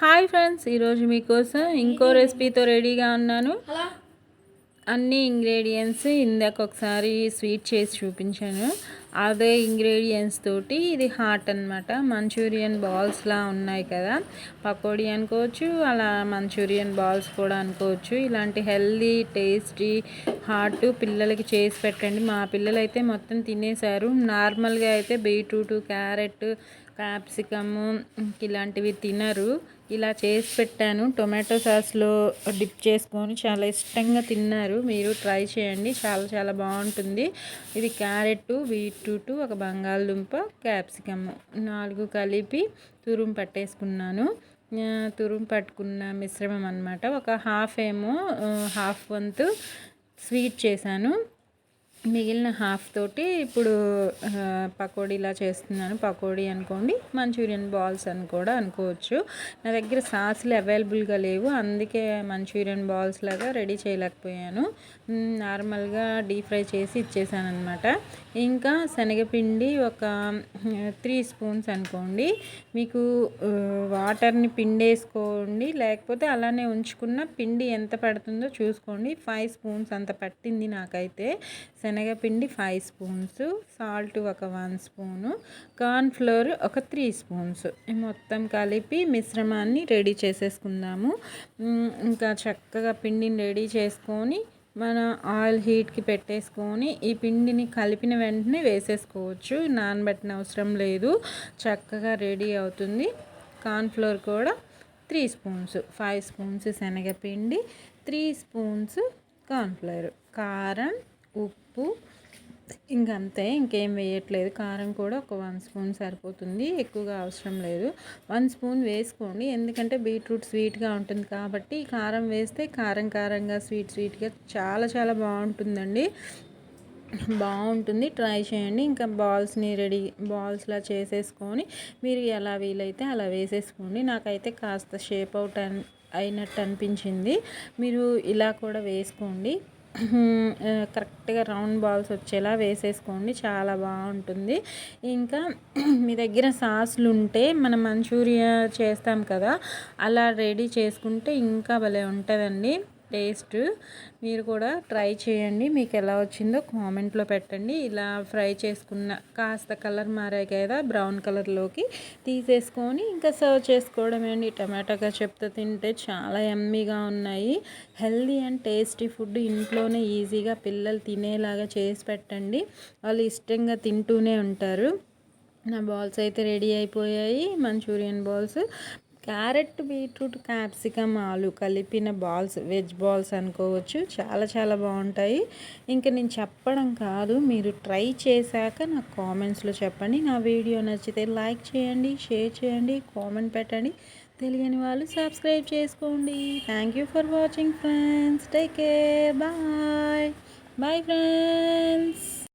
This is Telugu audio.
హాయ్ ఫ్రెండ్స్ ఈరోజు మీకోసం ఇంకో రెసిపీతో రెడీగా ఉన్నాను. అన్ని ఇంగ్రీడియంట్స్ ఇందాక ఒకసారి స్వీట్ చేసి చూపించాను. అదే ఇంగ్రీడియంట్స్ తోటి ఇది హాట్ అనమాట మంచూరియన్ బాల్స్లా ఉన్నాయి కదా. పకోడీ అనుకోవచ్చు అలా మంచూరియన్ బాల్స్ కూడా అనుకోవచ్చు. ఇలాంటి హెల్దీ టేస్టీ హాట్ పిల్లలకి చేసి పెట్టండి. మా పిల్లలు అయితే మొత్తం తినేశారు. నార్మల్గా అయితే బీట్రూట్ క్యారెట్ క్యాప్సికమ్ ఇలాంటివి తినరు. ఇలా చేసి పెట్టాను. టొమాటో సాస్లో డిప్ చేసుకొని చాలా ఇష్టంగా తిన్నారు. మీరు ట్రై చేయండి. చాలా చాలా బాగుంటుంది. ఇది క్యారెట్ బీట్ టూ టూ ఒక బంగాళదుంప క్యాప్సికమ్ నాలుగు కలిపి తురుము పట్టేసుకున్నాను. తురుము పట్టుకున్న మిశ్రమం అనమాట ఒక హాఫ్ ఏమో హాఫ్ వంతు స్వీట్ చేశాను. మిగిలిన హాఫ్ తోటి ఇప్పుడు పకోడీలా చేస్తున్నాను. పకోడీ అనుకోండి మంచూరియన్ బాల్స్ అని కూడా అనుకోవచ్చు. నా దగ్గర సాస్లు అవైలబుల్గా లేవు. అందుకే మంచూరియన్ బాల్స్ లాగా రెడీ చేయలేకపోయాను. నార్మల్గా డీప్ ఫ్రై చేసి ఇచ్చేసాను అనమాట ఇంకా శనగపిండి ఒక త్రీ స్పూన్స్ అనుకోండి. మీకు వాటర్ని పిండేసుకోండి. లేకపోతే అలానే ఉంచుకున్న పిండి ఎంత పడుతుందో చూసుకోండి. ఫైవ్ స్పూన్స్ అంత పట్టింది నాకైతే. శనగపిండి ఫైవ్ స్పూన్స్ సాల్ట్ ఒక వన్ స్పూను కార్న్ఫ్లోర్ ఒక త్రీ స్పూన్స్ మొత్తం కలిపి మిశ్రమాన్ని రెడీ చేసేసుకుందాము. ఇంకా చక్కగా పిండిని రెడీ చేసుకొని మన ఆయిల్ హీట్కి పెట్టేసుకొని ఈ పిండిని కలిపిన వెంటనే వేసేసుకోవచ్చు. నానబెట్టిన అవసరం లేదు. చక్కగా రెడీ అవుతుంది. కార్న్ఫ్లోర్ కూడా త్రీ స్పూన్స్ ఫైవ్ స్పూన్స్ శనగపిండి త్రీ స్పూన్స్ కార్న్ఫ్లోర్ కారం ఉప్పు. ఇంకంతే ఇంకేం వేయట్లేదు. కారం కూడా ఒక వన్ స్పూన్ సరిపోతుంది. ఎక్కువగా అవసరం లేదు. వన్ స్పూన్ వేసుకోండి. ఎందుకంటే బీట్రూట్ స్వీట్గా ఉంటుంది కాబట్టి కారం వేస్తే కారం కారంగా స్వీట్ స్వీట్గా చాలా చాలా బాగుంటుందండి. బాగుంటుంది. ట్రై చేయండి. ఇంకా బాల్స్ని రెడీ బాల్స్లా చేసేసుకొని మీరు ఎలా వీలైతే అలా వేసేసుకోండి. నాకైతే కాస్త షేప్ అవుట్ అయినట్టు అనిపించింది. మీరు ఇలా కూడా వేసుకోండి. కరెక్ట్గా రౌండ్ బాల్స్ వచ్చేలా వేసేసుకోండి. చాలా బాగుంటుంది. ఇంకా మీ దగ్గర సాసులు ఉంటే మనం మంచూరియా చేస్తాం కదా అలా రెడీ చేసుకుంటే ఇంకా భలే ఉంటుందండి. టేస్ట్ మీరు కూడా ట్రై చేయండి. మీకు ఎలా వచ్చిందో కామెంట్లో పెట్టండి. ఇలా ఫ్రై చేసుకున్న కాస్త కలర్ మారాయి కదా బ్రౌన్ కలర్లోకి తీసేసుకొని ఇంకా సర్వ్ చేసుకోవడమే అండి. టమాటాగా చెప్తే తింటే చాలా ఎమ్మీగా ఉన్నాయి. హెల్దీ అండ్ టేస్టీ ఫుడ్ ఇంట్లోనే ఈజీగా పిల్లలు తినేలాగా చేసి పెట్టండి. వాళ్ళు ఇష్టంగా తింటూనే ఉంటారు. నా బాల్స్ అయితే రెడీ అయిపోయాయి. Manchurian balls carrot beetroot capsicum ఆలు కలిపిన బాల్స్ వెజ్ బాల్స్ అనుకోవచ్చు. చాలా చాలా బాగుంటాయి. ఇంకా నేను చెప్పడం కాదు మీరు ట్రై చేశాక నాకు కామెంట్స్లో చెప్పండి. నా వీడియో నచ్చితే లైక్ చేయండి షేర్ చేయండి కామెంట్ పెట్టండి. తెలియని వాళ్ళు సబ్స్క్రైబ్ చేసుకోండి. Thank you for watching friends take care bye bye friends